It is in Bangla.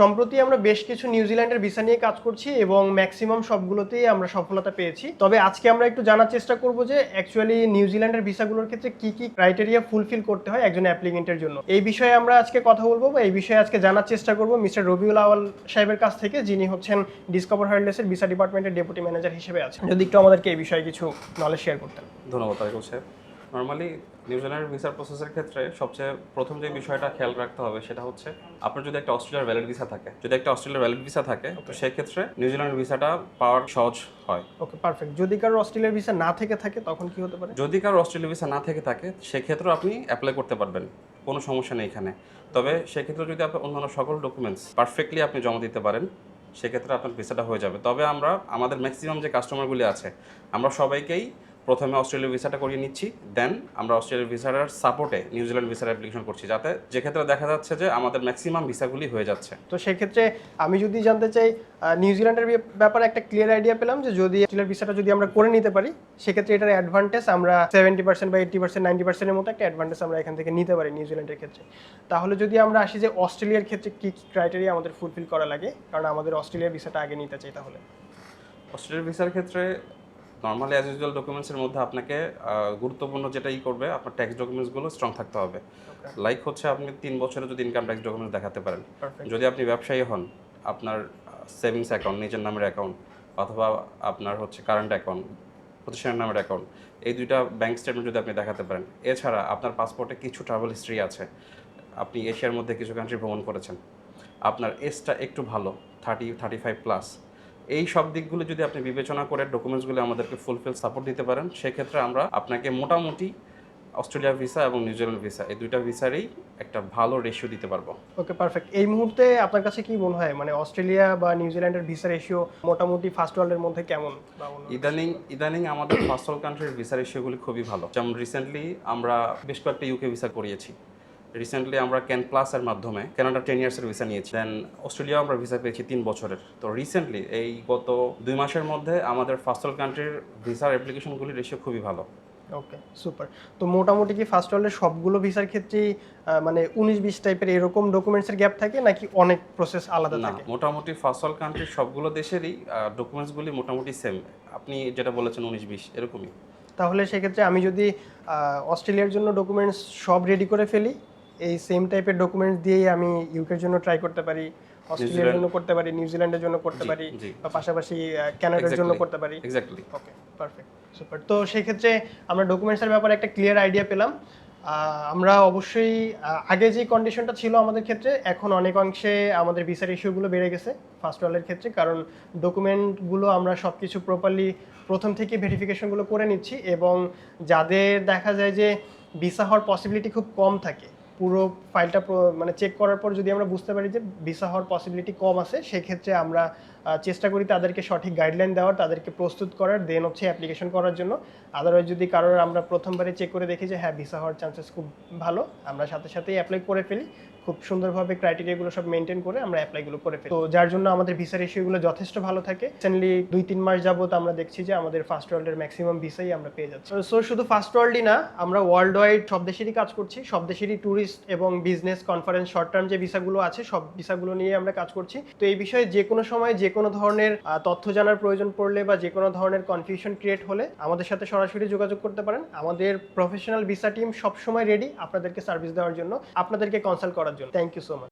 সম্প্রতি আমরা বেশ কিছু নিউজিল্যান্ডের ভিসা নিয়ে কাজ করছি এবং ম্যাক্সিমাম সবগুলোতেই আমরা সফলতা পেয়েছি। তবে আজকে আমরা একটু জানার চেষ্টা করব যে অ্যাকচুয়ালি নিউজিল্যান্ডের ভিসাগুলোর ক্ষেত্রে কি কি ক্রাইটেরিয়া ফুলফিল করতে হয় একজন অ্যাপ্লিকেন্টের জন্য। এই বিষয়ে আমরা আজকে কথা বলব বা এই বিষয়ে আজকে জানার চেষ্টা করব মিস্টার রবিউল আওয়াল সাহেবের কাছ থেকে, যিনি হচ্ছেন ডিসকভার হার্ডলেসের ভিসা ডিপার্টমেন্টের ডেপুটি ম্যানেজার হিসেবে আছেন। যদি একটু আমাদেরকে এই বিষয়ে কিছু নলেজ শেয়ার করতেন। ধন্যবাদ সাহেব। নর্মালি নিউজিল্যান্ডের ভিসার প্রসেসের ক্ষেত্রে সবচেয়ে প্রথম যে বিষয়টা খেয়াল রাখতে হবে সেটা হচ্ছে আপনার যদি একটা অস্ট্রেলিয়ার ভ্যালিড ভিসা থাকে যদি একটা অস্ট্রেলিয়ার ভ্যালিড ভিসা থাকে তো সেই ক্ষেত্রে নিউজিল্যান্ডের ভিসাটা পাওয়ার সহজ হয়। ওকে পারফেক্ট যদি কারও অস্ট্রেলিয়ার ভিসা না থেকে থাকে তখন কি হতে পারে? যদি কারও অস্ট্রেলিয়ার ভিসা না থেকে থাকে সেক্ষেত্রেও আপনি অ্যাপ্লাই করতে পারবেন। কোনো সমস্যা নেই এখানে। তবে সেক্ষেত্রে যদি আপনি অন্যান্য সকল ডকুমেন্টস পারফেক্টলি আপনি জমা দিতে পারেন সেক্ষেত্রে আপনার ভিসাটা হয়ে যাবে। তবে আমরা আমাদের ম্যাক্সিমাম যে কাস্টমারগুলি আছে আমরা সবাইকেই প্রথমে অস্ট্রেলিয়া ভিসাটা করিয়ে নিচ্ছি দেন আমরা অস্ট্রেলিয়া ভিসার সাপোর্টে নিউজিল্যান্ড ভিসার অ্যাপ্লিকেশন করছি যাতে যে ক্ষেত্রে দেখা যাচ্ছে যে আমাদের ম্যাক্সিমাম ভিসাগুলি হয়ে যাচ্ছে। তো সেক্ষেত্রে আমি যদি জানতে চাই নিউজিল্যান্ডের ব্যাপারে একটা ক্লিয়ার আইডিয়া পেলাম যে যদি অস্ট্রেলিয়ার ভিসাটা যদি আমরা করে নিতে পারি সেক্ষেত্রে এটার অ্যাডভান্টেজ আমরা সেভেন্টি পার্সেন্ট বা এইট্টি পার্সেন্ট নাইনটি পার্সেন্টের মতো একটা অ্যাডভান্টেজ আমরা এখান থেকে নিতে পারি নিউজিল্যান্ডের ক্ষেত্রে। তাহলে যদি আমরা আসি যে অস্ট্রেলিয়ার ক্ষেত্রে কী কী ক্রাইটেরিয়া আমাদের ফুলফিল করা লাগে কারণ আমাদের অস্ট্রেলিয়ার ভিসাটা আগে নিতে চাই তাহলে। অস্ট্রেলিয়ার ভিসার ক্ষেত্রে নর্মালি অ্যাজ ইউজুয়াল ডকুমেন্টসের মধ্যে আপনাকে গুরুত্বপূর্ণ যেটা ই করবে আপনার ট্যাক্স ডকুমেন্টসগুলো স্ট্রং থাকতে হবে। লাইক হচ্ছে আপনি তিন বছরে যদি ইনকাম ট্যাক্স ডকুমেন্টস দেখাতে পারেন। যদি আপনি ব্যবসায়ী হন আপনার সেভিংস অ্যাকাউন্ট নিজের নামের অ্যাকাউন্ট অথবা আপনার হচ্ছে কারেন্ট অ্যাকাউন্ট প্রতিষ্ঠানের নামের অ্যাকাউন্ট এই দুইটা ব্যাংক স্টেটমেন্ট যদি আপনি দেখাতে পারেন। এছাড়া আপনার পাসপোর্টে কিছু ট্রাভেল হিস্ট্রি আছে। আপনি এশিয়ার মধ্যে কিছু কান্ট্রি ভ্রমণ করেছেন। আপনার এজটা একটু ভালো থার্টি থার্টি ফাইভ প্লাস এই সব দিকগুলো যদি আপনি বিবেচনা করে ডকুমেন্টসগুলো আমাদেরকে ফুলফিল সাপোর্ট দিতে পারেন সেক্ষেত্রে আমরা আপনাকে মোটামুটি অস্ট্রেলিয়া ভিসা এবং নিউজিল্যান্ড ভিসা এই দুইটা ভিসারই একটা ভালো রেশিও দিতে পারব। ওকে পারফেক্ট এই মুহূর্তে আপনার কাছে কি মনে হয়? মানে অস্ট্রেলিয়া বা নিউজিল্যান্ডের ভিসা রেশিও মোটামুটি ফার্স্ট ওয়ার্ল্ডের মধ্যে কেমন? ইদানিং ইদানিং আমাদের ফার্স্ট ওয়ার্ল্ড কান্ট্রির ভিসা রেশিওগুলি খুবই ভালো। যেমন রিসেন্টলি আমরা বেশ কয়েকটা ইউকে ভিসা করিয়েছি। রিসেন্টলি আমরা ক্যান প্লাসের মাধ্যমে কানাডা টেন ইয়ার্সের ভিসা নিয়েছি। দেন অস্ট্রেলিয়া আমরা ভিসা পেয়েছি তিন বছরের। তো রিসেন্টলি এই গত দুই মাসের মধ্যে আমাদের ফার্স্ট ওয়ার্ল্ড কান্ট্রির ভিসার অ্যাপ্লিকেশনগুলির রেশিও খুবই ভালো। ওকে সুপার তো মোটামুটি কি ফার্স্ট ওয়ার্ল্ডের সবগুলো ভিসার ক্ষেত্রেই মানে উনিশ বিশ টাইপের এরকম ডকুমেন্টসের গ্যাপ থাকে নাকি অনেক প্রসেস আলাদা না থাকে? মোটামুটি ফার্স্ট ওয়ার্ল্ড কান্ট্রির সবগুলো দেশেরই ডকুমেন্টসগুলি মোটামুটি সেম আপনি যেটা বলেছেন উনিশ বিশ এরকমই। তাহলে সেক্ষেত্রে আমি যদি অস্ট্রেলিয়ার জন্য ডকুমেন্টস সব রেডি করে ফেলি এই সেম টাইপের ডকুমেন্টস দিয়েই আমি ইউকের জন্য ট্রাই করতে পারি অস্ট্রেলিয়ার জন্য করতে পারি নিউজিল্যান্ডের জন্য করতে পারি বা পাশাপাশি আহ, কানাডার জন্য করতে পারি। এক্স্যাক্টলি ওকে পারফেক্ট সুপার তো সেই ক্ষেত্রে আমরা ডকুমেন্টসের ব্যাপারে একটা ক্লিয়ার আইডিয়া পেলাম। আমরা অবশ্যই আগে যে কন্ডিশনটা ছিল আমাদের ক্ষেত্রে এখন অনেক অংশে আমাদের ভিসার ইস্যুগুলো বেড়ে গেছে ফার্স্ট ওয়ার্ল্ডের ক্ষেত্রে কারণ ডকুমেন্টগুলো আমরা সব কিছু প্রপারলি প্রথম থেকে ভেরিফিকেশনগুলো করে নিচ্ছি এবং যাদের দেখা যায় যে ভিসা হওয়ার পসিবিলিটি খুব কম থাকে পুরো ফাইলটা মানে চেক করার পর যদি আমরা বুঝতে পারি যে ভিসা হওয়ার পসিবিলিটি কম আছে, সেক্ষেত্রে আমরা চেষ্টা করি তাদেরকে সঠিক গাইডলাইন দেওয়ার, তাদেরকে প্রস্তুত করার দেন হচ্ছে অ্যাপ্লিকেশন করার জন্য। আদারওয়াইজ যদি কারোর আমরা প্রথমবারে চেক করে দেখি যে হ্যাঁ ভিসা হওয়ার চান্সেস খুব ভালো, আমরা সাথে সাথেই অ্যাপ্লাই করে ফেলি। খুব সুন্দরভাবে ক্রাইটেরিয়াগুলো সব মেনটেন করে আমরা অ্যাপ্লাইগুলো করে ফেলি। তো যার জন্য আমাদের ভিসা রেশিওগুলো যথেষ্ট ভালো থাকে। রিসেন্টলি দুই, তিন মাস যাবত আমরা দেখছি যে আমাদের ফার্স্ট ওয়ার্ল্ডের ম্যাক্সিমাম ভিসাই আমরা পেয়ে যাচ্ছি। সো শুধু ফার্স্ট ওয়ার্ল্ডই না, আমরা ওয়ার্ল্ড ওয়াইড সব দেশেরই কাজ করছি। সব দেশেরই ট্যুরিস্ট এবং বিজনেস কনফারেন্স শর্ট টার্ম যে ভিসাগুলো আছে, সব ভিসাগুলো নিয়ে আমরা কাজ করছি। তো এই বিষয়ে যে কোনো সময় যে কোনো ধরনের তথ্য জানার প্রয়োজন পড়লে বা যে কোনো ধরনের কনফিউশন ক্রিয়েট হলে আমাদের সাথে সরাসরি যোগাযোগ করতে পারেন। আমাদের প্রফেশনাল ভিসা টিম সবসময় রেডি আপনাদেরকে সার্ভিস দেওয়ার জন্য। আপনাদেরকে কনসাল্ট করার জন্য থ্যাংক ইউ সো মাচ